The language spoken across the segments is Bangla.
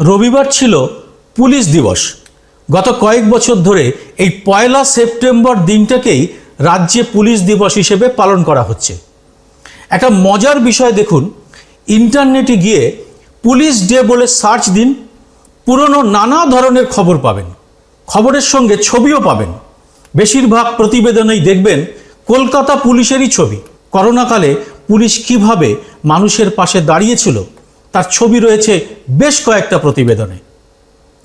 রবিবার ছিল পুলিশ দিবস। গত কয়েক বছর ধরে এই পয়লা সেপ্টেম্বর দিনটাকেই রাজ্যে পুলিশ দিবস হিসেবে পালন করা হচ্ছে। একটা মজার বিষয় দেখুন, ইন্টারনেটে গিয়ে পুলিশ ডে বলে সার্চ দিন, পুরনো নানা ধরনের খবর পাবেন। খবরের সঙ্গে ছবিও পাবেন। বেশিরভাগ প্রতিবেদনেই দেখবেন কলকাতা পুলিশেরই ছবি। করোনাকালে পুলিশ কীভাবে মানুষের পাশে দাঁড়িয়েছিল তার ছবি রয়েছে বেশ কয়েকটা প্রতিবেদনে।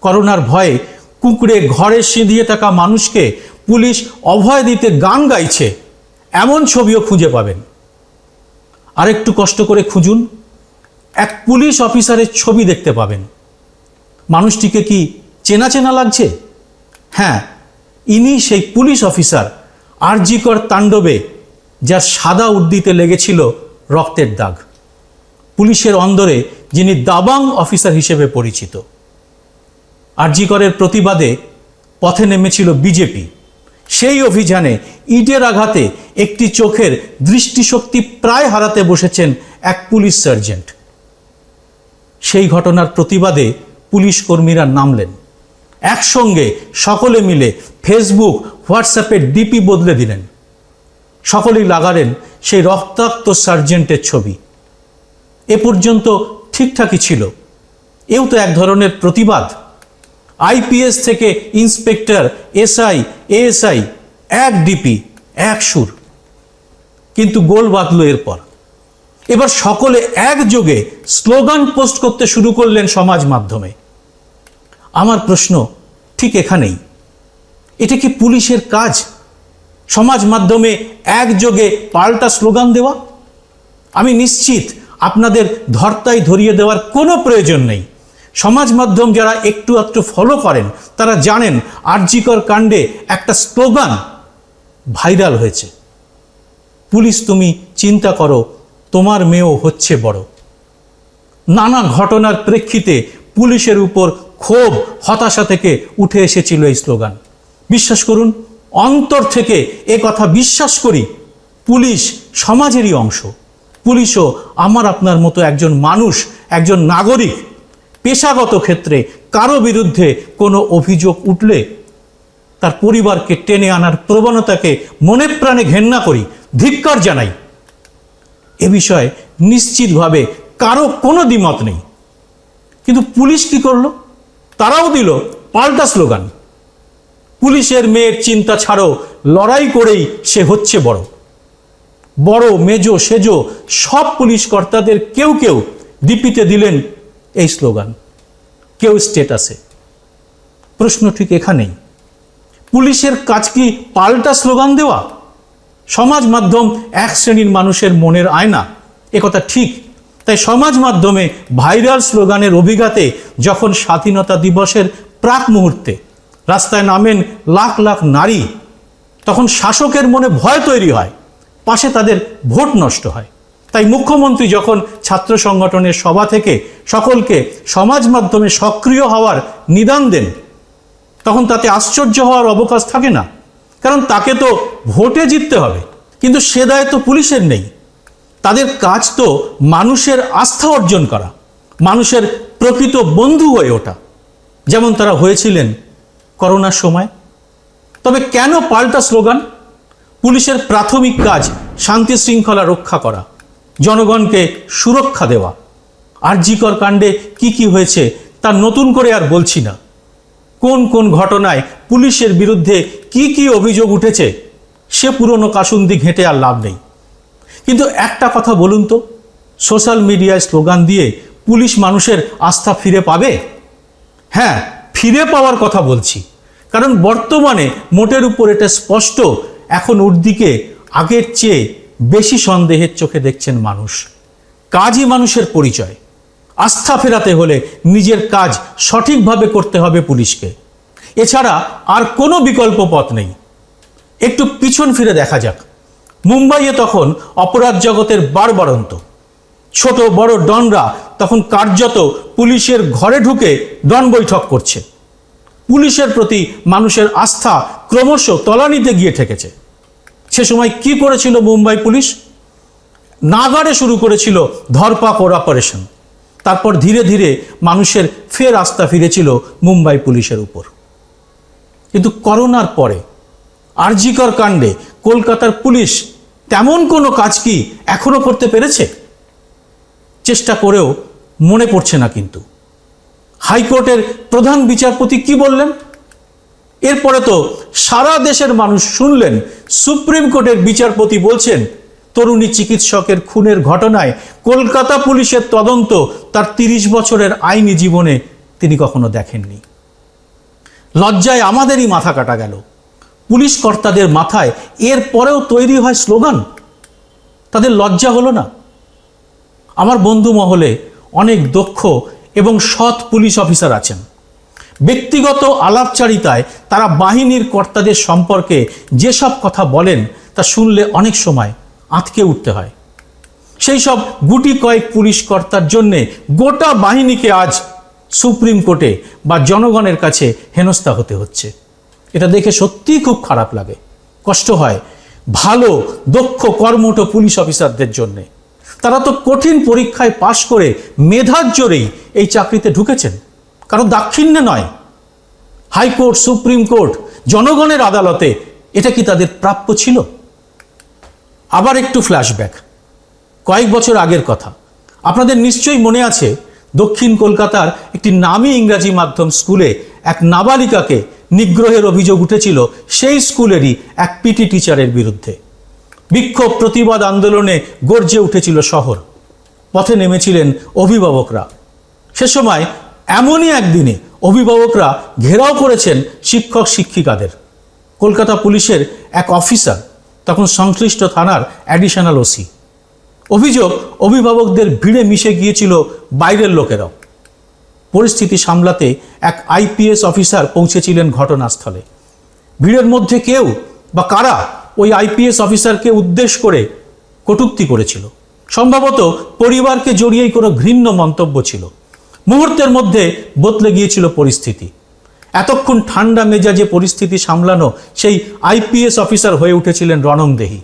করোনার ভয়ে কুকুরে ঘরে সিঁধিয়ে থাকা মানুষকে পুলিশ অভয় দিতে গান গাইছে, এমন ছবিও খুঁজে পাবেন। আরেকটু কষ্ট করে খুঁজুন, এক পুলিশ অফিসারের ছবি দেখতে পাবেন। মানুষটিকে কি চেনা চেনা লাগছে? হ্যাঁ ইনি সেই পুলিশ অফিসার আরজিকর তাণ্ডবে, যার সাদা উর্দিতে লেগেছিল রক্তের দাগ। পুলিশের অন্দরে যিনি দাবাং অফিসার হিসেবে পরিচিত। আরজিকরের প্রতিবাদে পথে নেমেছিল বিজেপি। সেই অভিযানে ইটের আঘাতে একটি চোখের দৃষ্টিশক্তি প্রায় হারাতে বসেছেন এক পুলিশ সার্জেন্ট। সেই ঘটনার প্রতিবাদে পুলিশ কর্মীরা নামলেন। একসঙ্গে সকলে মিলে ফেসবুক হোয়াটসঅ্যাপের ডিপি বদলে দিলেন। সকলেই লাগালেন সেই রক্তাক্ত সার্জেন্টের ছবি। এ পর্যন্ত ঠিকঠাকই ছিল। এও তো এক ধরনের প্রতিবাদ। আইপিএস থেকে ইন্সপেক্টর, এসআই, এএসআই, এক ডিপি, এক সুর। কিন্তু গোল বাঁধল এরপর। এবার সকলে একযোগে স্লোগান পোস্ট করতে শুরু করলেন সমাজ মাধ্যমে। আমার প্রশ্ন ঠিক এখানেই। এটা কি পুলিশের কাজ? সমাজ মাধ্যমে একযোগে পাল্টা স্লোগান দেওয়া? আমি নিশ্চিত আপনাদের ধর্তায় ধরিয়ে দেওয়ার কোনো প্রয়োজন নেই। সমাজ মাধ্যম যারা একটু একটু ফলো করেন, তারা জানেন আর্যিকর কাণ্ডে একটা স্লোগান ভাইরাল হয়েছে। পুলিশ তুমি চিন্তা করো, তোমার মেয়েও হচ্ছে বড়। নানা ঘটনার প্রেক্ষিতে পুলিশের উপর ক্ষোভ, হতাশা থেকে উঠে এসেছিল এই স্লোগান। বিশ্বাস করুন, অন্তর থেকে এ কথা বিশ্বাস করি, পুলিশ সমাজেরই অংশ। পুলিশও আমার আপনার মতো একজন মানুষ, একজন নাগরিক, পেশাগত ক্ষেত্রে কারও বিরুদ্ধে কোনো অভিযোগ উঠলে তার পরিবারকে টেনে আনার প্রবণতাকে মনে প্রাণে ঘেন্না করি, ধিক্কার জানাই। এ বিষয়ে নিশ্চিতভাবে কারও কোনো দ্বিমত নেই। কিন্তু পুলিশ কি করল? তারাও দিল পাল্টা স্লোগান। পুলিশের মেয়ের চিন্তা ছাড়ো লড়াই করেই সে হচ্ছে বড়। বড়, মেজো, সেজো সব পুলিশ কর্তাদের কেউ কেউ ডিপিতে দিলেন এই স্লোগান। কেউ স্টেটাসে। প্রশ্ন ঠিক এখানেই। পুলিশের কাজ কি পাল্টা স্লোগান দেওয়া? সমাজ মাধ্যম এক শ্রেণির মানুষের মনের আয়না। একথা ঠিক। তাই সমাজ মাধ্যমে ভাইরাল স্লোগানের অভিঘাতে যখন স্বাধীনতা দিবসের প্রাক মুহূর্তে রাস্তায় নামেন লাখ লাখ নারী, তখন শাসকের মনে ভয় তৈরি হয়। পাশে তাদের ভোট নষ্ট হয়। তাই মুখ্যমন্ত্রী যখন ছাত্র সংগঠনের সভা থেকে সকলকে সমাজ মাধ্যমে সক্রিয় হওয়ার নিদান দেন, তখন তাতে আশ্চর্য হওয়ার অবকাশ থাকে না। কারণ তাকে তো ভোটে জিততে হবে, কিন্তু সে দায় তো পুলিশের নেই। তাদের কাজ তো মানুষের আস্থা অর্জন করা, মানুষের প্রকৃত বন্ধু হয়ে ওঠা। যেমন তারা হয়েছিলেন করোনার সময়। তবে কেন পাল্টা স্লোগান? পুলিশের প্রাথমিক কাজ শান্তি শৃঙ্খলা রক্ষা করা, জনগণকে সুরক্ষা দেওয়া। আরজিকর কাণ্ডে কি কি হয়েছে তা নতুন করে আর বলছি না। কোন কোন ঘটনায় পুলিশের বিরুদ্ধে কি কি অভিযোগ উঠেছে সে পুরনো কাসুন্দি ঘেঁটে আর লাভ নেই। কিন্তু একটা কথা বলুন তো, সোশ্যাল মিডিয়ায় স্লোগান দিয়ে পুলিশ মানুষের আস্থা ফিরে পাবে? হ্যাঁ ফিরে পাওয়ার কথা বলছি। কারণ বর্তমানে মোটের উপর এটা স্পষ্ট এখন ওর দিকে আগের চেয়ে বেশি সন্দেহের চোখে দেখছেন মানুষ। কাজই মানুষের পরিচয়। আস্থা ফেরাতে হলে নিজের কাজ সঠিকভাবে করতে হবে পুলিশকে। এছাড়া আর কোনো বিকল্প পথ নেই। একটু পিছন ফিরে দেখা যাক। মুম্বাইয়ে তখন অপরাধ জগতের বারবারন্ত। ছোট বড় ডনরা তখন কার্যত পুলিশের ঘরে ঢুকে ডন বৈঠক করছে। পুলিশের প্রতি মানুষের আস্থা ক্রমশ তলানিতে গিয়ে ঠেকেছে। সে সময় কি করেছিল মুম্বাই পুলিশ? নাগাড়ে শুরু করেছিল ধরপাকড় অপারেশন। তারপর ধীরে ধীরে মানুষের ফের আস্থা ফিরেছিল মুম্বাই পুলিশের উপর। কিন্তু করোনার পরে, আরজিকর কাণ্ডে কলকাতার পুলিশ তেমন কোনো কাজ কি এখনও করতে পেরেছে? চেষ্টা করেও মনে পড়ছে না কিন্তু। হাইকোর্টের প্রধান বিচারপতি কি বললেন? এরপরে তো সারা দেশের মানুষ শুনলেন, সুপ্রিম কোর্টের বিচারপতি বলছেন, তরুণী চিকিৎসকের খুনের ঘটনায় কলকাতা পুলিশের তদন্ত তার তিরিশ বছরের আইনি জীবনে তিনি কখনো দেখেননি। লজ্জায় আমাদেরই মাথা কাটা গেল। পুলিশ কর্তাদের মাথায় এর পরেও তৈরি হয় স্লোগান। তাদের লজ্জা হলো না। আমার বন্ধু মহলে অনেক দক্ষ এবং সৎ পুলিশ অফিসার আছেন। ব্যক্তিগত আলাপচারিতায় তারা বাহিনীর কর্তাদের সম্পর্কে যেসব কথা বলেন, তা শুনলে অনেক সময় আঁতকে উঠতে হয়। সেই সব গুটি কয়েক পুলিশ কর্তার জন্যে গোটা বাহিনীকে আজ সুপ্রিম কোর্টে বা জনগণের কাছে হেনস্থা হতে হচ্ছে। এটা দেখে সত্যিই খুব খারাপ লাগে। কষ্ট হয় ভালো, দক্ষ, কর্মঠ পুলিশ অফিসারদের জন্যে। তারা তো কঠিন পরীক্ষায় পাশ করে মেধার জোরেই এই চাকরিতে ঢুকেছেন। কারণ দাক্ষিণ্যে নয়। হাইকোর্ট, সুপ্রিম কোর্ট, জনগণের আদালতে এটা কি তাদের প্রাপ্য ছিল? আবার একটু ফ্ল্যাশব্যাক কয়েক বছর আগের কথা। আপনাদের নিশ্চয়ই মনে আছে, দক্ষিণ কলকাতার একটি নামী ইংরাজি মাধ্যম স্কুলে এক নাবালিকাকে নিগ্রহের অভিযোগ উঠেছিল, সেই স্কুলেরই এক পিটি টিচারের বিরুদ্ধে। বিক্ষোভ, প্রতিবাদ, আন্দোলনে গর্জে উঠেছিল শহর। পথে নেমেছিলেন অভিভাবকরা। সে সময় এমনই একদিনে অভিভাবকরা ঘেরাও করেছেন শিক্ষক শিক্ষিকাদের। কলকাতা পুলিশের এক অফিসার, তখন সংশ্লিষ্ট থানার অ্যাডিশনাল ওসি অভিযোগ, অভিভাবকদের ভিড়ে মিশে গিয়েছিল বাইরের লোকেরাও। পরিস্থিতি সামলাতে এক আইপিএস অফিসার পৌঁছেছিলেন ঘটনাস্থলে। ভিড়ের মধ্যে কেউ বা কারা ওই আইপিএস অফিসারকে উদ্দেশ্য করে কটুক্তি করেছিল? সম্ভবত পরিবারকে জড়িয়েই কোনো ঘৃণ্য মন্তব্য ছিল। মুহূর্তের মধ্যে বদলে গিয়েছিল পরিস্থিতি। এতক্ষণ ঠান্ডা মেজাজে পরিস্থিতি সামলানো সেই আইপিএস অফিসার হয়ে উঠেছিলেন রণংদেহী।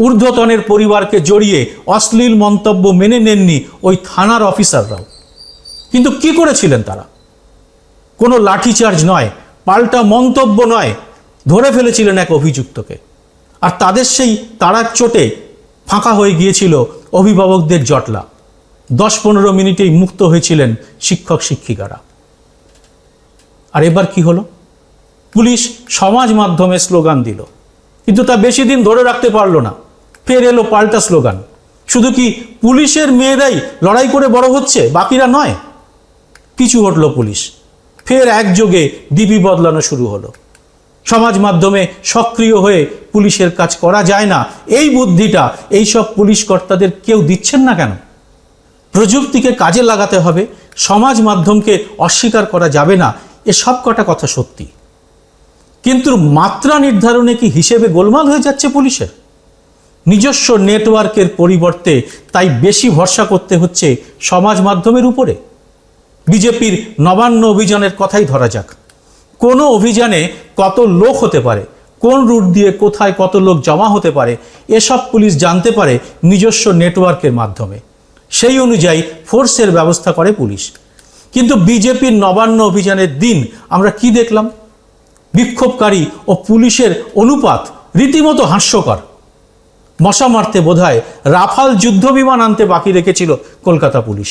ঊর্ধ্বতনের পরিবারকে জড়িয়ে অশ্লীল মন্তব্য মেনে নেননি ওই থানার অফিসাররাও। কিন্তু কি করেছিলেন তারা? কোনো লাঠিচার্জ নয়, পাল্টা মন্তব্য নয়, ধরে ফেলেছিলেন এক অভিযুক্তকে। আর তাদের সেই তাড়ার চোটে ফাঁকা হয়ে গিয়েছিল অভিভাবকদের জটলা। দশ পনেরো মিনিটেই মুক্ত হয়েছিলেন শিক্ষক, শিক্ষিকারা। আর এবার কি হলো? পুলিশ সমাজ মাধ্যমে স্লোগান দিল। কিন্তু তা বেশি দিন ধরে রাখতে পারল না। ফের এলো পাল্টা স্লোগান। শুধু কি পুলিশের মেয়েরাই লড়াই করে বড় হচ্ছে, বাকিরা নয়? পিছু হটল পুলিশ। ফের একযোগে ডিবি বদলানো শুরু হলো। সমাজ মাধ্যমে সক্রিয় হয়ে পুলিশের কাজ করা যায় না। এই বুদ্ধিটা এইসব পুলিশ কর্তাদের কেউ দিচ্ছেন না কেন? প্রযুক্তিকে কাজে লাগাতে হবে, সমাজ মাধ্যমকে অস্বীকার করা যাবে না, এ সব কটা কথা সত্যি। কিন্তু মাত্রা নির্ধারণে কি হিসেবে গোলমাল হয়ে যাচ্ছে পুলিশের? নিজস্ব নেটওয়ার্কের পরিবর্তে তাই বেশি ভরসা করতে হচ্ছে সমাজ মাধ্যমের উপরে। বিজেপির নবান্ন অভিযানের কথাই ধরা যাক। কোনো অভিযানে কত লোক হতে পারে, কোন রুট দিয়ে কোথায় কত লোক জমা হতে পারে, এসব পুলিশ জানতে পারে নিজস্ব নেটওয়ার্কের মাধ্যমে। সেই অনুযায়ী ফোর্সের ব্যবস্থা করে পুলিশ। কিন্তু বিজেপির নবান্ন অভিযানের দিন আমরা কি দেখলাম? বিক্ষোভকারী ও পুলিশের অনুপাত রীতিমতো হাস্যকর। মশা মারতে বোধহয় রাফাল যুদ্ধবিমান আনতে বাকি রেখেছিল কলকাতা পুলিশ।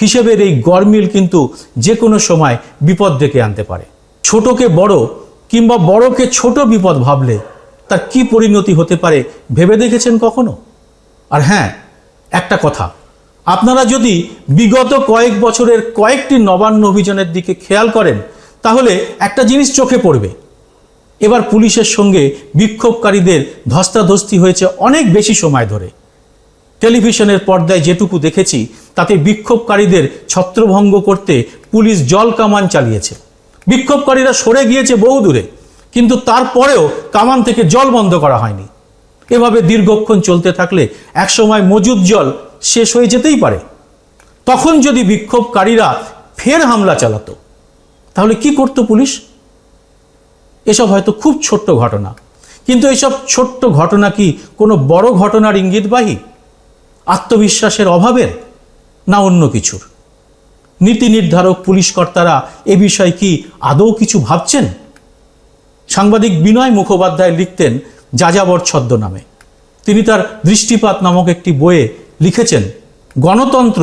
হিসেবের এই গরমিল কিন্তু যে কোনো সময় বিপদ ডেকে আনতে পারে। ছোটকে বড় কিংবা বড়কে ছোট বিপদ ভাবলে তার কি পরিণতি হতে পারে ভেবে দেখেছেন কখনো? আর হ্যাঁ একটা কথা আপনারা যদি বিগত কয়েক বছরের কয়েকটি নবান্ন অভিযানের দিকে খেয়াল করেন, তাহলে একটা জিনিস চোখে পড়বে। এবার পুলিশের সঙ্গে বিক্ষোভকারীদের ধস্তাধস্তি হয়েছে অনেক বেশি সময় ধরে। টেলিভিশনের পর্দায় যেটুকু দেখেছি, তাতে বিক্ষোভকারীদের ছত্রভঙ্গ করতে পুলিশ জল কামান চালিয়েছে। বিক্ষোভকারীরা সরে গিয়েছে বহু দূরে, কিন্তু তারপরেও কামান থেকে জল বন্ধ করা হয়নি। এভাবে দীর্ঘক্ষণ চলতে থাকলে একসময় মজুদ জল শেষ হয়ে যেতেই পারে। তখন যদি বিক্ষোভকারীরা ফের হামলা চালাতো, তাহলে কি করতো পুলিশ? এসব হয়তো খুব ছোট্ট ঘটনা। কিন্তু এসব ছোট্ট ঘটনা কি কোনো বড় ঘটনার ইঙ্গিতবাহী? আত্মবিশ্বাসের অভাবের না অন্য কিছুর? নীতি নির্ধারক পুলিশ কর্তারা এ বিষয়ে কি আদৌ কিছু ভাবছেন? সাংবাদিক বিনয় মুখোপাধ্যায় লিখতেন যাযাবর ছদ্মনামে। তিনি তার দৃষ্টিপাত নামক একটি বইয়ে লিখেছেন, গণতন্ত্র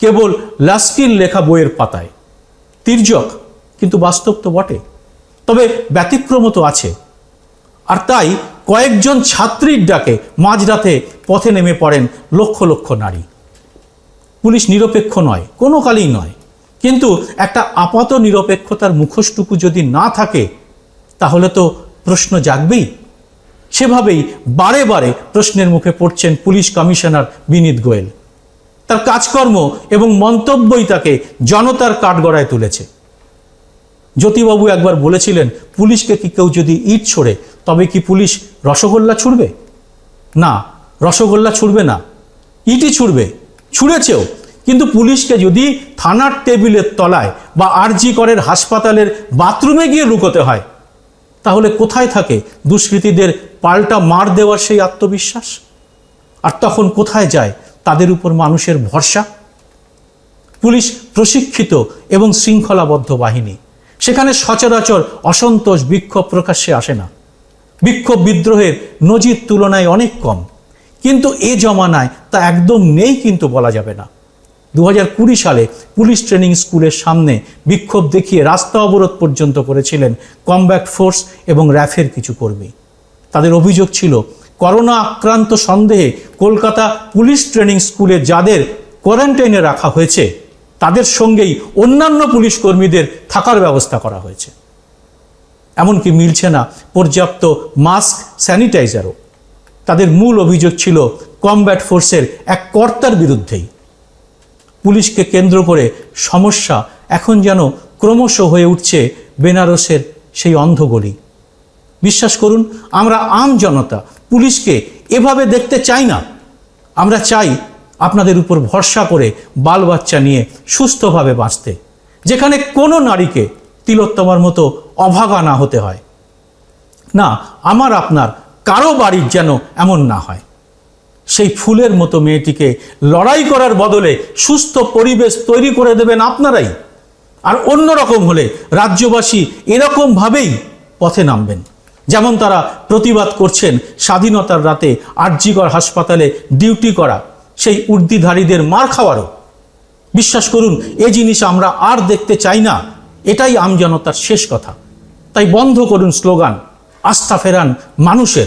কেবল লাস্কির লেখা বইয়ের পাতায়। তির্যক, কিন্তু বাস্তব তো বটে। তবে ব্যতিক্রম তো আছে। আর তাই কয়েকজন ছাত্রীর ডাকে মাঝরাতে পথে নেমে পড়েন লক্ষ লক্ষ নারী। পুলিশ নিরপেক্ষ নয়, কোনো কালেই নয়। কিন্তু একটা আপাত নিরপেক্ষতার মুখোশটুকু যদি না থাকে, তাহলে তো প্রশ্ন জাগবেই। সেভাবেই বারে বারে প্রশ্নের মুখে পড়ছেন পুলিশ কমিশনার বিনীত গোয়েল। তার কাজকর্ম এবং মন্তব্যই তাকে জনতার কাঠগড়ায় তুলেছে। জ্যোতিবাবু একবার বলেছিলেন, পুলিশকে কি কেউ যদি ইট ছোড়ে, তবে কি পুলিশ রসগোল্লা ছুড়বে? না, রসগোল্লা ছুড়বে না। ইটই ছুড়বে, ছুঁড়েছেও। কিন্তু পুলিশকে যদি থানার টেবিলের তলায় বা আরজি করের হাসপাতালের বাথরুমে গিয়ে লুকোতে হয় তাহলে কোথায় থাকে দুষ্কৃতীদের পাল্টা মার দেওয়ার সেই আত্মবিশ্বাস? আর তখন কোথায় যায় তাদের উপর মানুষের ভরসা? পুলিশ প্রশিক্ষিত এবং শৃঙ্খলাবদ্ধ বাহিনী। সেখানে সচরাচর অসন্তোষ বিক্ষোভ প্রকাশ্যে আসে না। বিক্ষোভ বিদ্রোহের নজির তুলনায় অনেক কম। কিন্তু এ জমানায় তা একদম নেই কিন্তু বলা যাবে না। দু সালে পুলিশ ট্রেনিং স্কুলের সামনে বিক্ষোভ দেখিয়ে রাস্তা অবরোধ পর্যন্ত করেছিলেন কমব্যাক্ট ফোর্স এবং র্যাফের কিছু কর্মী। তাদের অভিযোগ ছিল, করোনা আক্রান্ত সন্দেহে কলকাতা পুলিশ ট্রেনিং স্কুলে যাদের কোয়ারেন্টাইনে রাখা হয়েছে, তাদের সঙ্গেই অন্যান্য পুলিশ কর্মীদের থাকার ব্যবস্থা করা হয়েছে। এমনকি মিলছে না পর্যাপ্ত মাস্ক স্যানিটাইজারও। তাদের মূল অভিযোগ ছিল কমব্যাট ফোর্সের এক কর্তার বিরুদ্ধেই। পুলিশকে কেন্দ্র করে সমস্যা এখন যেন ক্রমশ হয়ে উঠছে বেনারসের সেই অন্ধগলি। বিশ্বাস করুন, আমরা আম জনতা, পুলিশকে এভাবে দেখতে চাই না। আমরা চাই আপনাদের উপর ভরসা করে বাল বাচ্চা নিয়ে সুস্থভাবে বাঁচতে, যেখানে কোনো নারীকে তিলোত্তমার মতো অভাগা না হতে হয়। না, আমার, আপনার, কারও বাড়ির যেন এমন না হয়। সেই ফুলের মতো মেয়েটিকে লড়াই করার বদলে সুস্থ পরিবেশ তৈরি করে দেবেন আপনারাই। আর অন্যরকম হলে রাজ্যবাসী এরকমভাবেই পথে নামবেন। যেমন তারা প্রতিবাদ করছেন স্বাধীনতার রাতে আরজিগড় হাসপাতালে ডিউটি করা সেই উর্দিধারীদের মার খাওয়ারও। বিশ্বাস করুন, এ জিনিস আমরা আর দেখতে চাই না, এটাই আমজনতার শেষ কথা। তাই বন্ধ করুন স্লোগান, আস্থা ফেরান মানুষের,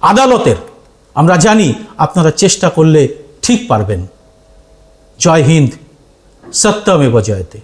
আদালতের। আমরা জানি আপনারা চেষ্টা করলে ঠিক পারবেন। জয় হিন্দ সত্যমেব জয়তে